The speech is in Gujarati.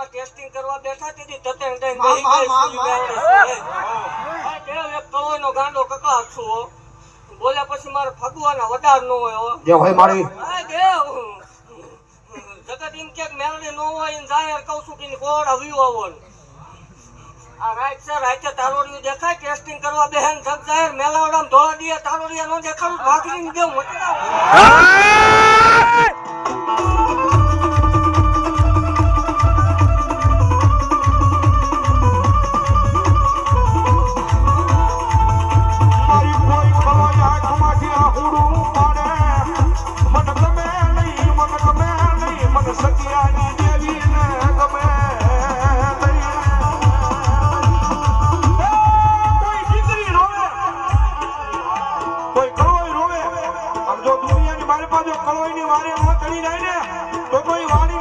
માં ટેસ્ટિંગ કરવા બેઠા તેથી તતે હંડાઈ ગઈ ગઈ દેવ કળોનો ગાંડો કકા છું બોલ્યા પછી મારે ફગવાના વધાર નો હોય જે હોય મારી. દેવ. જગત એમ કે મેલડી ન હોય ને જાહેર કહું છું કે એની કોરડા આવો આ રાઈટ રાઈતે તારોડિયું દેખાય ટેસ્ટિંગ કરવા બેહન જગ જાહેર મેલાવડામાં ધોળા તારોડિયા નો દેખાડું ભાગ દેવ મટી આવો. કોઈ કળોઈ રોવે. આમ જો દુનિયાની મારી પાસે કળોઈની વારે ન ચડી જાય ને, તો કોઈ વાણી